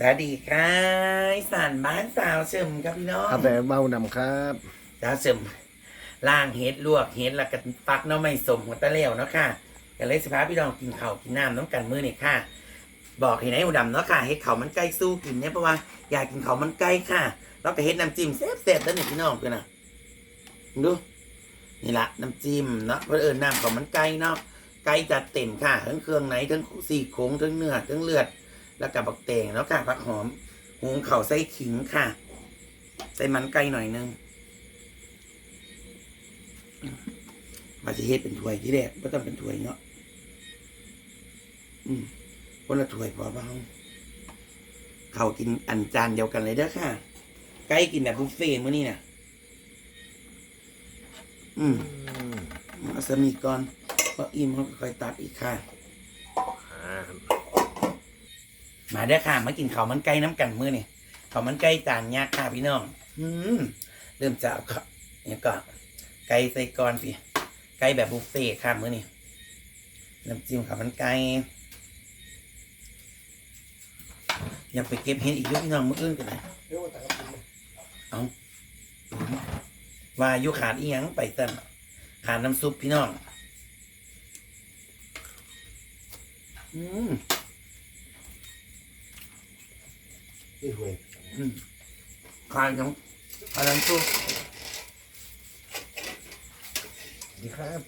สวัสดีค่ะอีสานบ้านสาวเฉิมครับพี่น้องครับแต่เบานำครับสาวเฉิมล่างเฮ็ดลวกเฮ็ดแล้วก็ฟักหน้ำไม่สมหัวตะเลี้ยวเนาะค่ะก็เลยสิพาพี่น้องกินข้าวกินน้ำน้ำกันมื้อนี่ค่ะ บอกให้นายอุดำเนาะค่ะเฮ็ดข้าวมันไก่สู้กินเนี่ยเพราะว่าอยากกินข้าวมันไก่ค่ะแล้วก็เฮ็ดน้ำจิ้มแซ่บๆแล้วนี่พี่น้องเพื่อนนะดูนี่ละน้ำจิ้มเนาะเพื่อเอิญน้ำข้าวมันไก่เนาะไก่จัดเต็มค่ะทั้งเครื่องในทั้งสี่โครงทั้งเนื้อทั้งเลือด แล้วกับบักแตงแล้วค่ะผักหอมหุงเข่าวใส่ขิงค่ะ ใส่มันไก่หน่อยนึงมาจะเฮ็ดเป็นถ้วยที่แรกไม่ต้องเป็นถ้วยเนาะอืมคนละถ้วยพอเบาเขาวกินอันจานเดียวกันเลยเด้อค่ะไก่กินแบบบุฟเฟ่ต์มื้อนี้น่ะอืมเอาสมีก่อนพออิ่มเขาก็ค่อยตัดอีกค่ะ มาเด้อค่ะมากินข้าวมันไก่น้ำกันมื้อนี่ข้าวมันไก่จานยักษ์ค่ะพี่น้อง อืมเริ่มจะเอาข้าวเนี่ยก็ไก่ใส่ก่อนพี่ไก่แบบบุฟเฟ่ค่ะมื้อนี้น้ำจิ้มข้าวมันไก่ยากไปเก็บเห็ดอีกยุพี่น้องมืออื่นกันไหนเอาว่ายุขาดอีหยังไปเต้นขาดน้ำซุปพี่น้อง อืม นี่หวยอืมขายของขายน้ำซุปดีครับ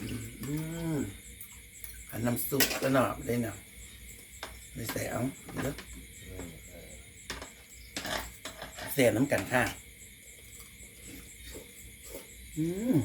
อืมขายน้ำซุปก็หน่อได้หน่อไม่ใส่เอาเยอะเสียน้ำกันค่ะ อืม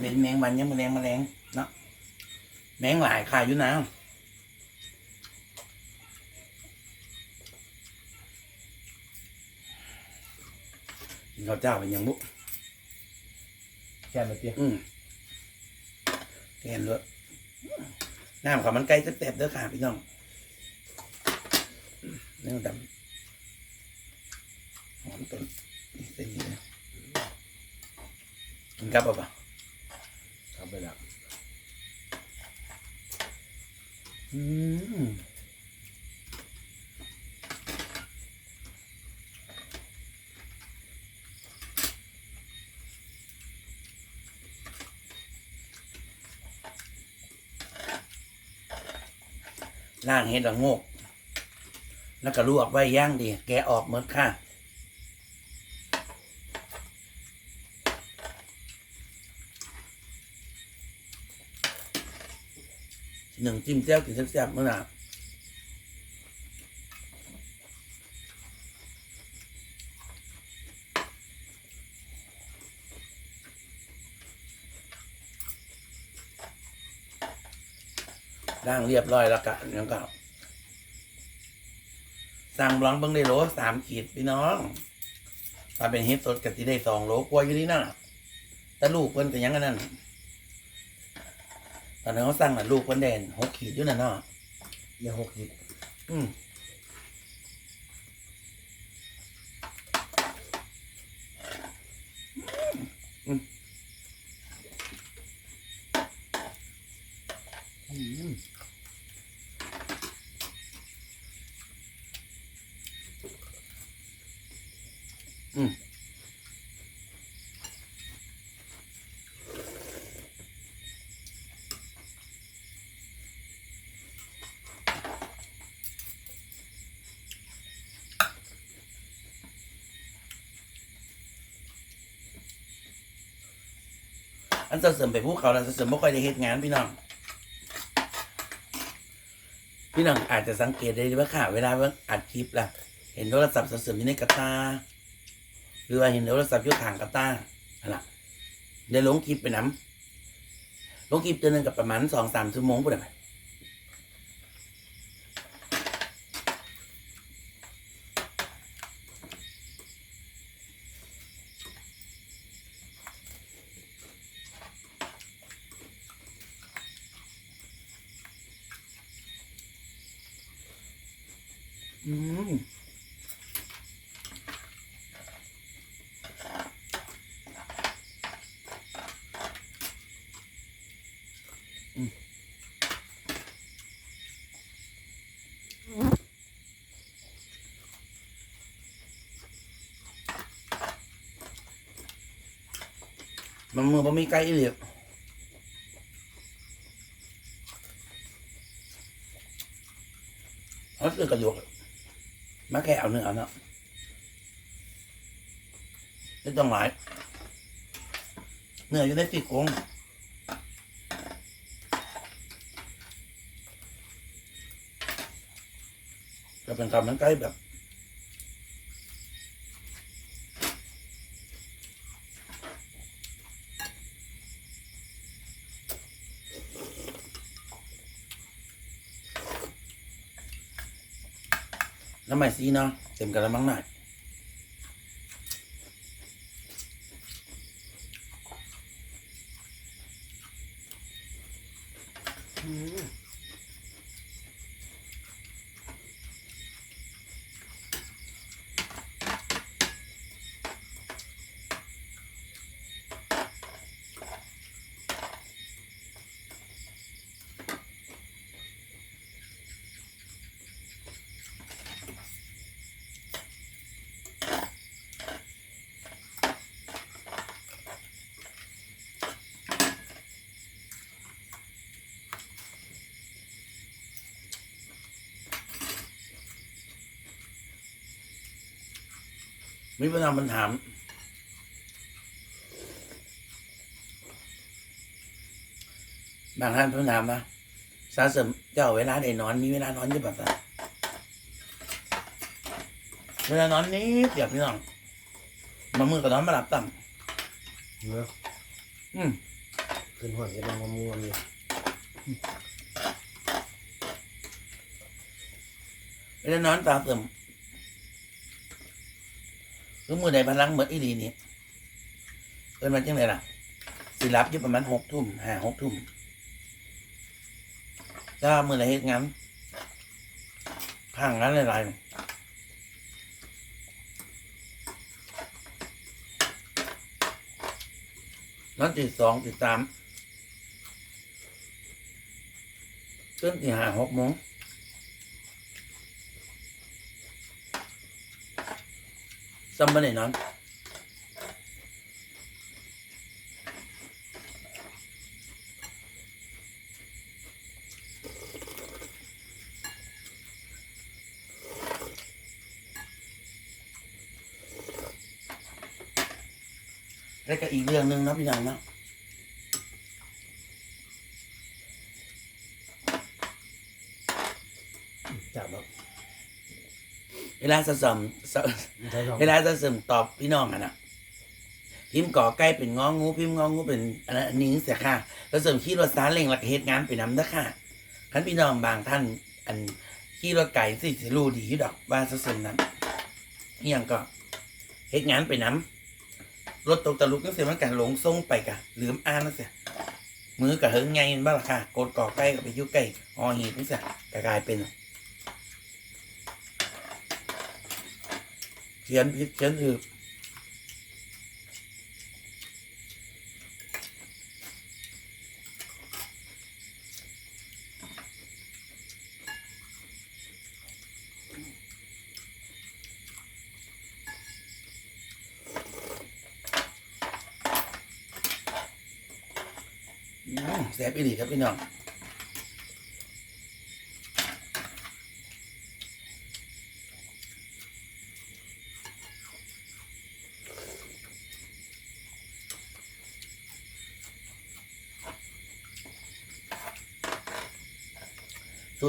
เป็นแมงวันยังแมลงแมลงเนาะแมงหลายค่ะอยู่นะกินข้าวเจ้าเป็นยังบุแค่มาเตี้ยอืมแกนด้วยน้ำข้าวมันไก่แซ่บๆเด้อค่ะพี่น้องอืมเนื้อดำหอมต้นนี่เส้นนี้เลยกินกับป่ะครับ ไปแล้วอืมล่างเห็ดละโงก แล้วก็ลวกไว้ย่างดี แกะออกหมดค่ะ หนึ่งจิ้มแจ่วกินแซ่บๆเมื่อไหร่ร่างเรียบร้อยแล้วกะยังก็สั่งบลองเบิ้งได้โหลสามขีดพี่น้อง ถ้าเป็นเฮ็ดสดก็สิได้สองโหลกว่าอยู่นี่นั่นน่ะแต่ลูกเพิ่นก็ยังอันนั้น ตอนนั้นเขาสั่งน่ะลูกเพิ่นแดนหกขีดอยู่น่ะเนาะยังหกสิบอืมอืมอืมอืมอัน เสริมไปภูเขาแล้วเสริมไม่ค่อยได้เฮ็ดงานพี่น้อง พี่น้องอาจจะสังเกตได้ว่าค่ะ เวลาว่าอัดคลิปล่ะ เห็นโทรศัพท์เสริมอยู่ในกระตา หรือว่าเห็นโทรศัพท์อยู่ข้างกระตาอะไรได้ลงคลิปไปน้ำลงคลิปเดือนหนึงกับประมาณสองสามชั่วโมงปุ่นไหม อืมมันมือมันมีไก่เหลียบเขาซื้อกระดูก มาแค่เอาเนื้อเอาเนาะไม่ต้องหลาย เนื้ออยู่ในซี่โครงจะเป็นคำมันใกล้แบบ น้ำใหม่ซีเนาะเต็มกระมังหน่อย มีปัญหาปัญหามบางท่านเพิ่งถามนะสาเสริมเจ้าเวลาได้นอน มีเวลานอนจะแบบไหนเวลานอนนี้เสียบพี่น้องมามือกับนอนมาหลับต่เนาะำอืมขึ้นหัวจะลงมาม่วงนี่เวลานอนตาเสริม คือมือใดพลังเหมือนอีดีนี่เอินมาจังไหนล่ะ สิรับอยู่ประมาณหกทุ่มห้าหกทุ่มถ้ามือไหนเหตุงานข้างงานหลายๆนอนตีสองตีสามเตื่นตีห้าหกโมง จำบันไหนนอนแล้วก็อีกเรื่องหนึ่งนะพี่นางนะ จับแบบ เว ลาสะสมสะใช้สองเวลาสะสมตอบพี่น้องอะนะพิมพ์ก่อใกล้เป็นงองูพิมพ์งองูเป็นอันนี้เสียค่ะสะสมขี่รถซาเล้งหลักเหตุงานไปนำนะค่ะคันพี่น้องบางท่านอันขี่รถไก่สิสิรู้ดียุดอกว่าสะสมนั้นเฮียงก็เหตุงานไปนำรถตกตะลุกนั่นเสียมันกันหลงส่งไปกะลืมอ่านนั่นเสียมือกับเฮิงไงมันบ้าล่ะค่ะกดก่อใกล้กับไปยุ่ใกล้ออหีบนั่นเสียกลายเป็น ขียนผิดเขียนอืมแซ่บอีหลีครับพี่น้อง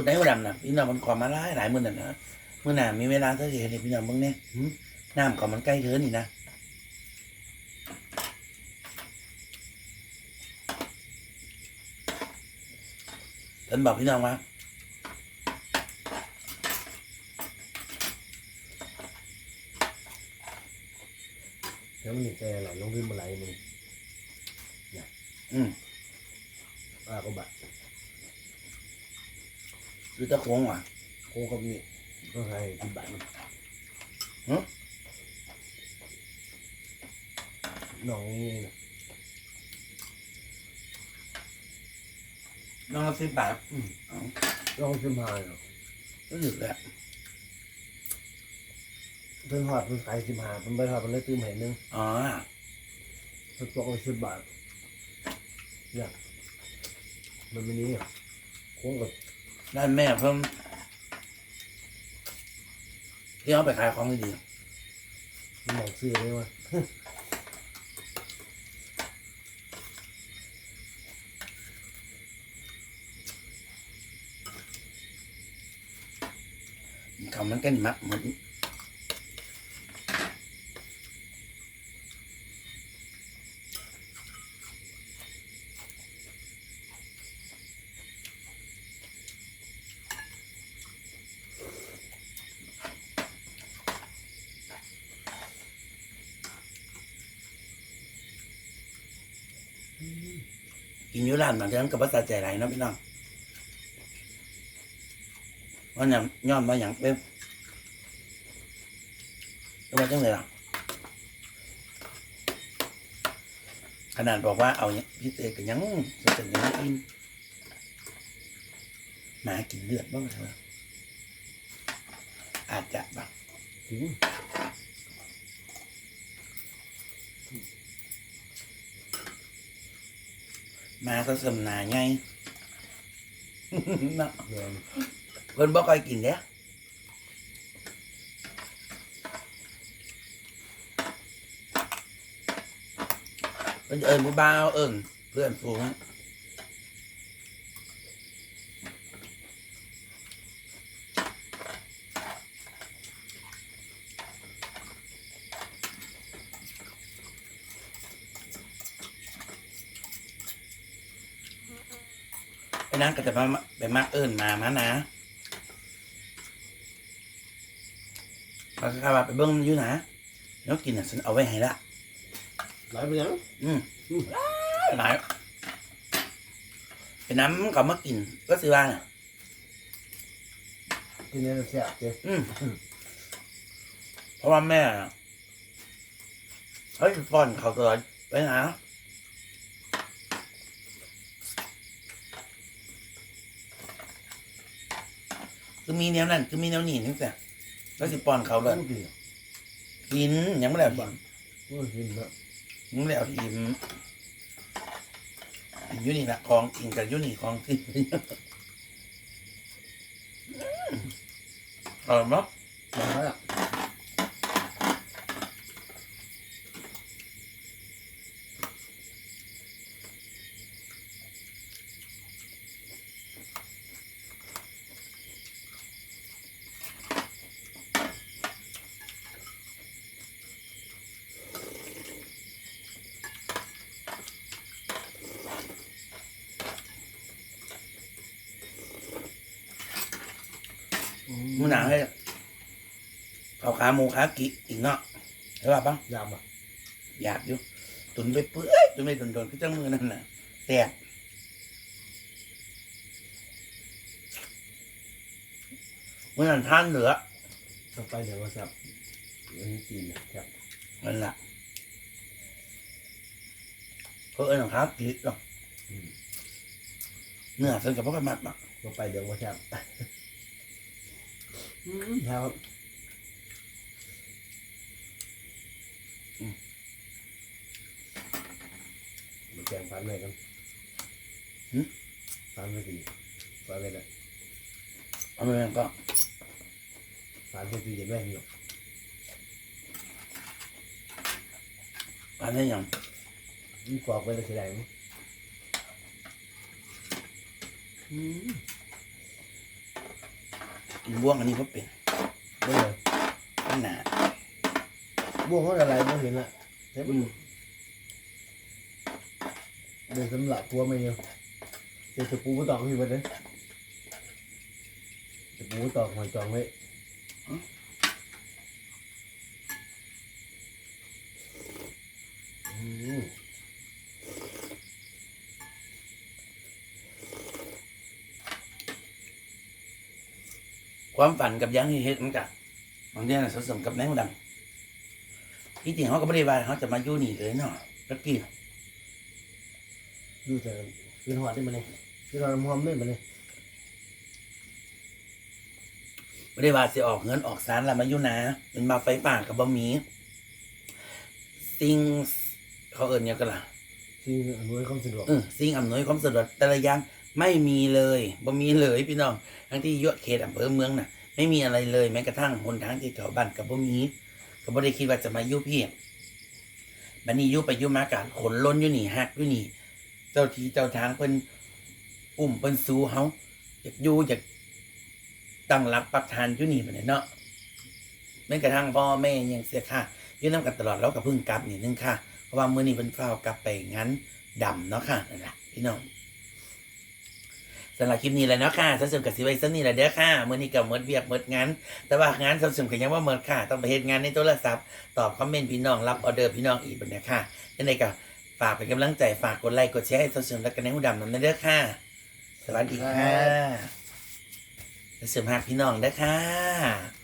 ตรไหนวะดำนะพี่น้องมันขอมาหลายหลายมื้อนั่นนะมื้อหน้ามีเวลาเท่าไหร่พี่น้องเบิ่งเนี่ยหืมน้ำก็มันใกล้เถินนี่นะเพิ่นบอกพี่น้องว่าแล้วมันนี่แกอะไรลงขึ้นมาไหลมึงอืมป้าก็บะ คือตะโค้งว่ะโคกับนี่อก็ใครที่บ้านหึน้องนี่นะน้องละสิบบาทอืมเอาน้องขึ้นมาเนาะก็หยุดแล้วเพิ่นหอดเพิ่นขายสิบห้าเพิ่นไปหอดเพิ่นเลยตื้มให้หนึงอ๋อเพิ่นตกไปสิบบาทเนี่ยมันไม่นี้อะโค้งกับ ได้แม่เพิ่มที่เอาไปขายของดีมันหมองซื้อเลยว่ะๆเขามันกันมักเหมือน กินอยุร้านบางทีมันกับภาษาใจไหลเนาะพี่น้องว่าหยังย้อนมาอย่างเป็นก็มาจังเลยล่ะขนาดบอกว่าเอาเนี่ยพี่เตก็ยังจะเป็นยังกินหมากินเลือดบ้างไหมอาจจะบ้าง จริง ห มาก็สำนาไงเนาะแม่นเพิ่นบ่ค่อยกินเด้เพิ่นเอิ้นผู้บ่าวเอิ้นเพื่อนฝูง ไอ้นั่นก็จะมาไปมักเอิญมามานะแล้วก็ว่าไปเบิ้งมันอยู่นะแล้วกินอะฉันเอาไว้ให้ละหลายไปยังอืมหลายไอ้น้ำก็มากิน ก็ซื้อว่าน่ะกินเนี่ยแซ่บเจ้อืมเพราะว่าแม่น่ะเฮ้ยป้อนเขาวตัวไปหา คือมีแนวนั้นคือมีแนวนี้นึกแต่แล้วสิป้อนเขาเลยต้องกินกินยังไม่ได้เอากินโอ้ยกินแล้วยังไม่ได้เอาอิ่มกินอยูนี่ละของกินกับอยูนี่ของกินเออมั้งมาแล้ว ขาขาหมูขากิอีกเนาะใช่ป่ะปังยำอะอยากอยู่ ตุนไปเปื่อยตุนไปตุนโดนก็จังมือนั่นน่ะแตกมื่อนั้นท่านเหลือต้องไปเดี๋ยวว่าแซ่บอันนี้กินนะแซ่บมันละเพราะเอิญของครับกิหรอกอืมเนื้อเส้นกับพวกกันมัดเนาะต้องไปเดี๋ยวว่าแซ่บอืมครับมา แกงฟันเลยกันฟันไปสิฟันไปเลยเอาไปมันก็ฟันไปสิจะแม่งอยู่อันนี้ยังนี่กรอกไปเลยสิได้มั้ยกินบ้วงอันนี้ก็เป็นได้เลยมันหนาบ่วงเขาอะไรไม่เห็นละเฮ้ยอืมเดินสำหรับตัวไม่เยอะ เดี๋ยวจะปูตอกพี่ไปเลยจะปูตอกหอยจองไว้ความฝันกับยังที่เฮ็ดมันกับบางเรื่องน่ะสมกับแมงดำที่จริงเขาก็ไม่ได้ว่าเขาจะมาอยู่นี่เลยเนาะตะกี้ อยู่แต่กินหอดได้มาเลยกินหอดน้ำหอมได้มาเลยไม่ได้ว่าสิออกเงินออกสารละมาอยู่นะเป็นมาไฟป่ากับบะหมี่สิ่งเขาเอิญเนี่ยงก็ล่ะที่อำนวยความสะดวกเออสิ่งอำนวยความสะดวกแต่ละอย่างไม่มีเลยบ่มีเลยพี่น้องทั้งที่อยั่เขตอำเภอเมืองน่ะ ไม่มีอะไรเลยแม้กระทั่งหนทางที่เขาบ้านกับบ่มีก็บ่ได้คิดว่าจะมาอยู่พี่บัดนี้อยู่ไปอยู่มาการขนล้นอยู่นี่ฮักอยู่นี่ เจ้าทีเจ้าทางเพิ่นอุ้มเพิ่นสู้เฮาอยากอยู่อยากตั้งหลักปักฐานอยู่นี่บัดนี้เนาะแม้กระทั่งพ่อแม่ยังเสียค่าอยู่นํกันตลอดแล้วก็เพิ่งกลับนี่นึงค่ะ เพราะว่ามื้อนี้เพิ่นฟ้าวกลับไปงั้นดำเนาะค่ะนั่นแหละพี่น้องสำหรับคลิปนี้แหละเนาะค่ะสันๆกับสิไว้สันนี่แหละเด้อค่ะมื้อนี้ก็หมดเวียกหมดงานแต่ว่างานสันๆก็ยังว่าหมดค่ะ ต้องไปเฮ็ดงานในโทรศัพท์ตอบคอมเมนต์พี่น้องรับออเดอร์พี่น้องอีกบัดเนี้ยค่ะยังไงก็ ฝากเป็นกำลังใจฝากกดไลค์กดแชร์ให้สันๆและกันในหูดำนำเด้อค่ะ สวัสดีค่ะสันๆหักพี่น้องเด้อค่ะ